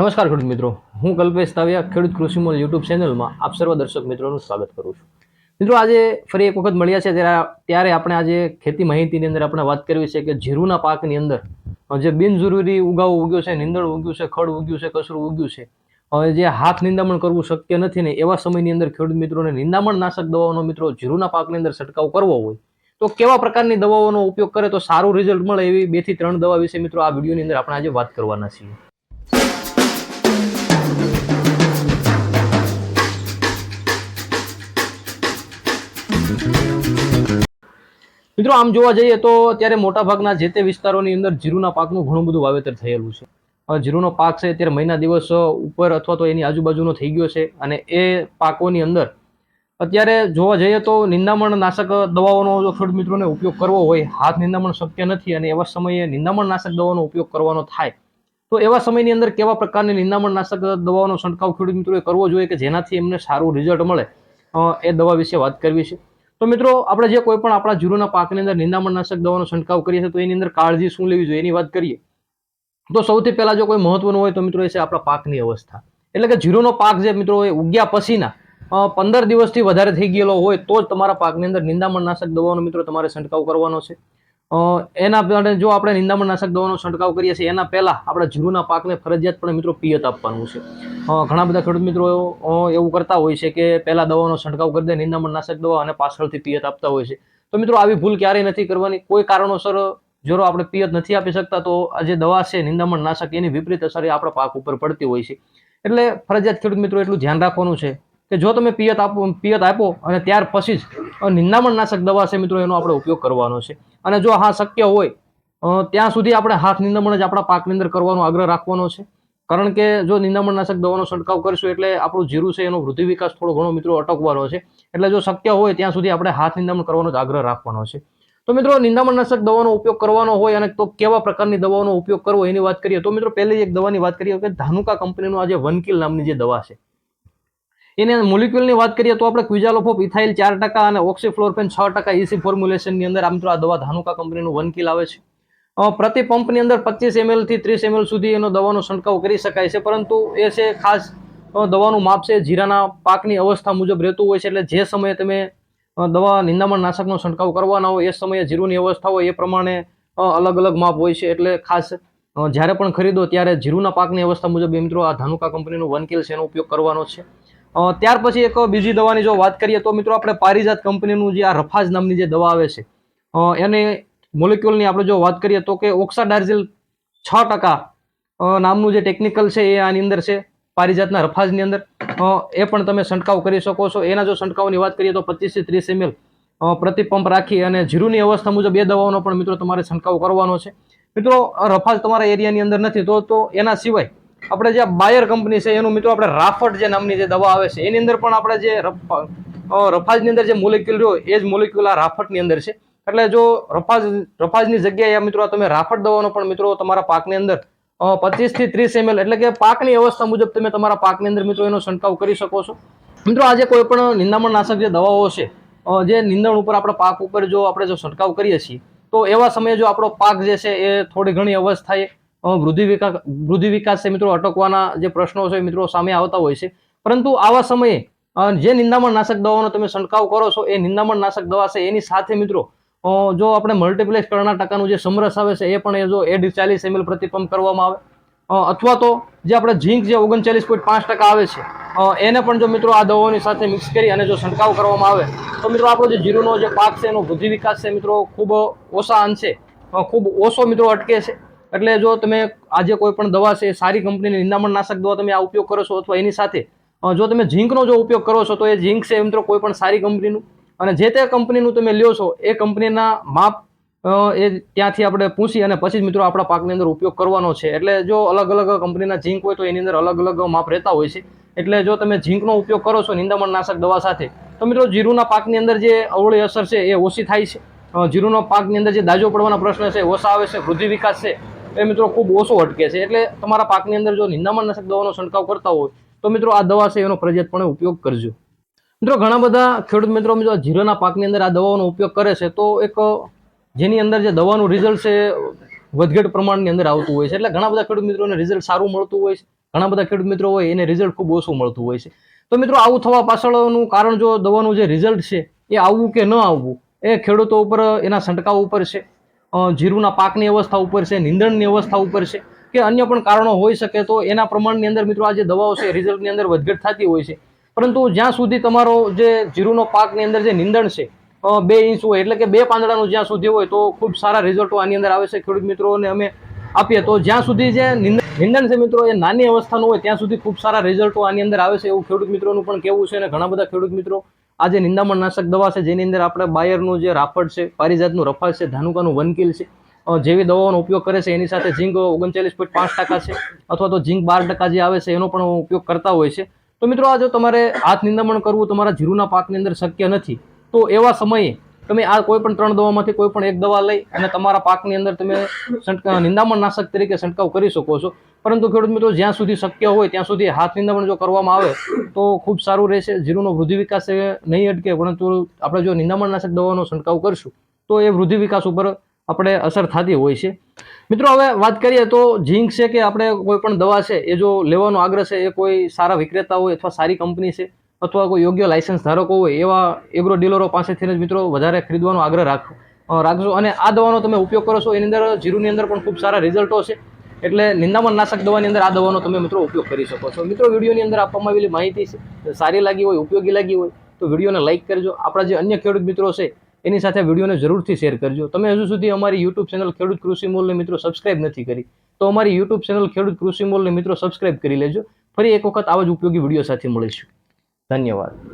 નમસ્કાર ખેડૂત મિત્રો. હું કલ્પેશ તાવિયા, ખેડૂત કૃષિમોલ યુટ્યુબ ચેનલમાં આપ સર્વ દર્શક મિત્રોનું સ્વાગત કરું છું. મિત્રો, આજે ફરી એક વખત મળ્યા છે ત્યારે ત્યારે આપણે આજે ખેતી માહિતીની અંદર આપણે વાત કરવી છે કે જીરુના પાકની અંદર જે બિનજરૂરી ઉગાવ ઉગ્યો છે, નીંદણ ઉગ્યું છે, ખડ ઉગ્યું છે, કસરું ઉગ્યું છે હવે જે હાથ નિંદામણ કરવું શક્ય નથી ને એવા સમયની અંદર ખેડૂત મિત્રોને નિંદામણ નાશક દવાઓનો મિત્રો જીરુના પાકની અંદર છંટકાવ કરવો હોય, તો કેવા પ્રકારની દવાઓનો ઉપયોગ કરે તો સારું રિઝલ્ટ મળે એવી બેથી ત્રણ દવા વિશે મિત્રો આ વિડીયોની અંદર આપણે આજે વાત કરવાના છીએ. મિત્રો, આમ જોવા જઈએ તો અત્યારે મોટાભાગના જે તે વિસ્તારોની અંદર જીરુના પાકનું ઘણું બધું વાવેતર થયેલું છે. જીરુનો પાક છે, અત્યારે મહિના દિવસ ઉપર અથવા તો એની આજુબાજુનો થઈ ગયો છે અને એ પાકોની અંદર અત્યારે જોવા જઈએ તો નિંદામણ નાશક દવાઓનો જો ખેડૂત મિત્રોને ઉપયોગ કરવો હોય, હાથ નિંદામણ શક્ય નથી અને એવા સમયે નિંદામણ નાશક દવાનો ઉપયોગ કરવાનો થાય, તો એવા સમયની અંદર કેવા પ્રકારની નિંદામણ નાશક દવાનો છંટકાવ ખેડૂત મિત્રોએ કરવો જોઈએ કે જેનાથી એમને સારું રિઝલ્ટ મળે? એ દવા વિશે વાત કરવી છે. તો મિત્રો, આપણે જે કોઈ પણ આપણા જીરુના પાકની અંદર નિંદામણનાશક દવાનો છંટકાવ કરીએ છીએ, તો એની અંદર કાળજી શું લેવી જોઈએ એની વાત કરીએ. તો સૌથી પહેલાં જો કોઈ મહત્વનું હોય તો મિત્રો એ છે આપણા પાકની અવસ્થા. એટલે કે જીરુનો પાક જે મિત્રો એ ઉગ્યા પછીના પંદર દિવસથી વધારે થઈ ગયેલો હોય તો જ તમારા પાકની અંદર નિંદામણનાશક દવાનો મિત્રો તમારે છંટકાવ કરવાનો છે. એના માટે જો આપણે નિંદામણ નાશક દવાનો છંટકાવ કરીએ છીએ, એના પહેલાં આપણે જીરુના પાકને ફરજિયાતપણે મિત્રો પિયત આપવાનું છે. ઘણા બધા ખેડૂત મિત્રો એવું કરતા હોય છે કે પહેલાં દવાનો છંટકાવ કરી દે નિંદામણ નાશક દવા અને પાછળથી પિયત આપતા હોય છે. તો મિત્રો, આવી ભૂલ ક્યારેય નથી કરવાની. કોઈ કારણોસર જો આપણે પિયત નથી આપી શકતા, તો આ જે દવા છે નિંદામણ નાશક એની વિપરીત અસર એ આપણા પાક ઉપર પડતી હોય છે. એટલે ફરજિયાત ખેડૂત મિત્રો, એટલું ધ્યાન રાખવાનું છે. કે જો તમે પિયત આપો પિયત આપો અને ત્યાર પછી જ નિંદામણનાશક દવા છે મિત્રો, એનો આપણે ઉપયોગ કરવાનો છે. અને જો હા શક્ય હોય ત્યાં સુધી આપણે હાથ નિંદામણ જ આપણા પાકની અંદર કરવાનો આગ્રહ રાખવાનો છે. કારણ કે જો નિંદામણનાશક દવાનો છંટકાવ કરીશું એટલે આપણું જીરું છે એનો વૃદ્ધિ વિકાસ થોડો ઘણો મિત્રો અટકવાનો છે. એટલે જો શક્ય હોય ત્યાં સુધી આપણે હાથ નિંદામણ કરવાનો જ આગ્રહ રાખવાનો છે. તો મિત્રો નિંદામણનાશક દવાનો ઉપયોગ કરવાનો હોય અને તો કેવા પ્રકારની દવાનો ઉપયોગ કરવો એની વાત કરીએ તો મિત્રો, પહેલી એક દવાની વાત કરીએ કે ધાનુકા કંપનીનો આજે વનકીલ નામની જે દવા છે. એની મોલિક્યુલની વાત કરીએ તો આપણે ક્વિઝાલોફોપ ઇથાઇલ ચાર ટકા અને ઓક્સીફ્લોરફેન છ ટકા ઇસી ફોર્મ્યુલેશનની અંદર આમ તો આ દવા ધાનુકા કંપનીનું વનકિલ આવે છે. પ્રતિ પંપની અંદર પચીસ એમએલથી ત્રીસ એમએલ સુધી એનો દવાનો છંટકાવ કરી શકાય છે, પરંતુ એ છે ખાસ દવાનું માપ છે જીરાના પાકની અવસ્થા મુજબ રહેતું હોય છે, એટલે જે સમયે તમે દવા નિંદામણ નાશકનો છંટકાવ કરવાના હોય એ સમયે જીરુની અવસ્થા હોય એ પ્રમાણે અલગ અલગ માપ હોય છે, એટલે ખાસ જ્યારે પણ ખરીદો ત્યારે જીરુના પાકની અવસ્થા મુજબ મિત્રો આ ધાનુકા કંપનીનું વનકીલ છે એનો ઉપયોગ કરવાનો છે. ત્યાર પછી એક બીજી દવાની જો વાત કરીએ તો મિત્રો આપણે પારિજાત કંપનીનું જે આ રફાજ નામની જે દવા આવે છે એને મોલિક્યુલની આપણે જો વાત કરીએ તો કે ઓક્સાડાર્ઝિલ છ ટકા નામનું જે ટેકનિકલ છે એ આની અંદર છે, પારિજાતના રફાજની અંદર. એ પણ તમે છંટકાવ કરી શકો છો. એના જો છંટકાવની વાત કરીએ તો પચીસથી ત્રીસ એમએલ પ્રતિ પંપ રાખી અને જીરુની અવસ્થા મુજબ બે દવાઓનો પણ મિત્રો તમારે છંટકાવ કરવાનો છે. મિત્રો રફાજ તમારા એરિયાની અંદર નથી તો તો એના સિવાય આપણે જે બાયર કંપની છે, એનું મિત્રો આપણે રાફટ જે નામની જે દવા આવે છે, એની અંદર પણ આપણે જે રફ- રફાજની અંદર જે મોલિક્યુલ રહ્યો, એ જ મોલેક્યુલ આ રાફટની અંદર છે. એટલે જો રફાજ, રફાજની જગ્યાએ મિત્રો તમે રાફટ દવાનો પણ મિત્રો, તમારા પાકની અંદર પચીસથી ત્રીસ એમએલ એટલે કે પાકની અવસ્થા મુજબ તમે તમારા પાકની અંદર મિત્રો એનો છંટકાવ કરી શકો છો. મિત્રો, આજે કોઈ પણ નિંદામણ નાશક જે દવાઓ છે જે નિંદણ ઉપર આપણા પાક ઉપર જો આપણે જો છંટકાવ કરીએ છીએ, તો એવા સમયે જો આપણો પાક જે છે, એ થોડી ઘણી અવસ્થાએ વૃદ્ધિ વિકાસ વૃદ્ધિ વિકાસ છે મિત્રો અટકવાના જે પ્રશ્નો છે મિત્રો સામે આવતા હોય છે. પરંતુ આવા સમયે જે નિંદામણ નાશક દવાનો તમે છંટકાવ કરો છો, એ નિંદામણ નાશક દવા છે, એની સાથે મિત્રો જો આપણે મલ્ટીપ્લેક્સ કર્ણાટકાનું જે સમરસ આવે છે, એ પણ એ જો એડ ચાલીસ એમએલ પ્રતિપંપ કરવામાં આવે. અથવા તો જે આપણે ઝીંક જે ઓગણચાલીસ પોઈન્ટ પાંચ ટકા આવે છે એને પણ જો મિત્રો આ દવાઓની સાથે મિક્સ કરી અને જો છંટકાવ કરવામાં આવે, તો મિત્રો આપણો જે જીરુનો જે પાક છે એનો વૃદ્ધિ વિકાસ છે મિત્રો ખૂબ ઓછા અંશે ખૂબ ઓછો મિત્રો અટકે છે. એટલે જો તમે આજે કોઈ પણ દવા છે, સારી કંપનીની નિંદામણ નાશક દવા તમે આ ઉપયોગ કરો છો અથવા એની સાથે જો તમે ઝીંકનો જો ઉપયોગ કરો છો તો એ ઝીંક છે મિત્રો કોઈ પણ સારી કંપનીનું. અને જે તે કંપનીનું તમે લ્યો છો, એ કંપનીના માપ એ ત્યાંથી આપણે પૂછી અને પછી જ મિત્રો આપણા પાકની અંદર ઉપયોગ કરવાનો છે. એટલે જો અલગ અલગ કંપનીના ઝીંક હોય તો એની અંદર અલગ અલગ માપ રહેતા હોય છે. એટલે જો તમે ઝીંકનો ઉપયોગ કરો છો નિંદામણ નાશક દવા સાથે, તો મિત્રો જીરુના પાકની અંદર જે અવળી અસર છે એ ઓછી થાય છે. જીરુના પાકની અંદર જે દાજો પડવાના પ્રશ્ન છે, ઓછા આવે છે, વૃદ્ધિ વિકાસ છે એ મિત્રો ખૂબ ઓછો અટકે છે. એટલે તમારા પાકની અંદર જો નિંદામણ નાશક દવાનો છંટકાવ કરતા હોય, તો મિત્રો આ દવા છે એનો ફરજિયાતપણે ઉપયોગ કરજો. મિત્રો ઘણા બધા ખેડૂત મિત્રો મિત્રો જીરાના પાકની અંદર આ દવાઓનો ઉપયોગ કરે છે, તો એક જેની અંદર જે દવાનું રિઝલ્ટ છે, વધઘટ પ્રમાણની અંદર આવતું હોય છે. એટલે ઘણા બધા ખેડૂત મિત્રોને રિઝલ્ટ સારું મળતું હોય છે. ઘણા બધા ખેડૂત મિત્રો હોય એને રિઝલ્ટ ખૂબ ઓછું મળતું હોય છે. તો મિત્રો આવું થવા પાછળનું કારણ જો દવાનું જે રિઝલ્ટ છે, એ આવવું કે ન આવવું, એ ખેડૂતો ઉપર એના છંટકાવ ઉપર છે. જીરુના પાકની અવસ્થા ઉપર છે, નીંદણની અવસ્થા ઉપર છે, કે અન્ય પણ કારણો હોઈ શકે તો એના પ્રમાણની અંદર મિત્રો આ જે દવાઓ છે રિઝલ્ટની અંદર વધઘટ થતી હોય છે. પરંતુ જ્યાં સુધી તમારો જે જીરુનો પાકની અંદર જે નીંદણ છે બે ઇંચ હોય એટલે કે બે પાંદડાનું જ્યાં સુધી હોય તો ખૂબ સારા રિઝલ્ટો આની અંદર આવે છે. ખેડૂત મિત્રોને અમે આપીએ તો જ્યાં સુધી જે નિંદણ છે મિત્રો, એ નાની અવસ્થાનું હોય ત્યાં સુધી ખૂબ સારા રિઝલ્ટો આની અંદર આવે છે એવું ખેડૂત મિત્રોનું પણ કહેવું છે અને ઘણા બધા ખેડૂત મિત્રો આ જે નિંદામણ નાશક દવા છે, જેની અંદર આપણે બાયરનું જે રાફડ છે, પારિજાતનું રફાલ છે, ધાનુકાનું વનકીલ છે જેવી દવાઓનો ઉપયોગ કરે છે, એની સાથે ઝીંક ઓગણચાલીસ પોઈન્ટ પાંચ ટકા છે, અથવા તો ઝીંક બાર ટકા જે આવે છે, એનો પણ ઉપયોગ કરતા હોય છે. તો મિત્રો, આ જો તમારે હાથ નિંદામણ કરવું તમારા જીરુના પાકની અંદર શક્ય નથી, તો એવા સમયે તમે આ કોઈ પણ ત્રણ દવામાંથી કોઈ પણ એક દવા લઈ અને તમારા પાકની અંદર તમે નિંદામણ નાશક તરીકે છંટકાવ કરી શકો છો. પરંતુ ખેડૂત મિત્રો, જ્યાં સુધી શક્ય હોય ત્યાં સુધી હાથ નિંદામણ જો કરવામાં આવે, તો ખૂબ સારું રહેશે. જીરુનો વૃદ્ધિ વિકાસ નહીં અટકે, પરંતુ આપણે જો નિંદામણ નાશક દવાનો છંટકાવ કરશું, તો એ વૃદ્ધિ વિકાસ ઉપર આપણે અસર થતી હોય છે. મિત્રો, હવે વાત કરીએ તો ઝીંક છે કે આપણે કોઈ પણ દવા છે, એ જો લેવાનો આગ્રહ છે, એ કોઈ સારા વિક્રેતા હોય અથવા સારી કંપની છે અથવા કોઈ યોગ્ય લાયસન્સ ધારકો હોય એવા એગ્રો ડીલરો પાસેથી જ મિત્રો વધારે ખરીદવાનો આગ્રહ રાખ રાખજો. અને આ દવાનો તમે ઉપયોગ કરો છો, એની અંદર જીરુની અંદર પણ ખૂબ સારા રિઝલ્ટો છે. એટલે નિંદામણ નાશક દવાની અંદર આ દવાનો તમે મિત્રો ઉપયોગ કરી શકો છો. મિત્રો, વિડીયોની અંદર આપવામાં આવેલી માહિતી સારી લાગી હોય, ઉપયોગી લાગી હોય, તો વિડીયોને લાઇક કરજો. આપણા જે અન્ય ખેડૂત મિત્રો છે, એની સાથે વિડીયોને જરૂરથી શેર કરજો. તમે હજુ સુધી અમારી યુટ્યુબ ચેનલ ખેડૂત કૃષિ મોલને મિત્રો સબસ્ક્રાઇબ નથી કરી, તો અમારી યુટ્યુબ ચેનલ ખેડૂત કૃષિ મોલને મિત્રો સબસ્ક્રાઇબ કરી લેજો. ફરી એક વખત આવા જ ઉપયોગી વીડિયો સાથે મળીશું. धन्यवाद.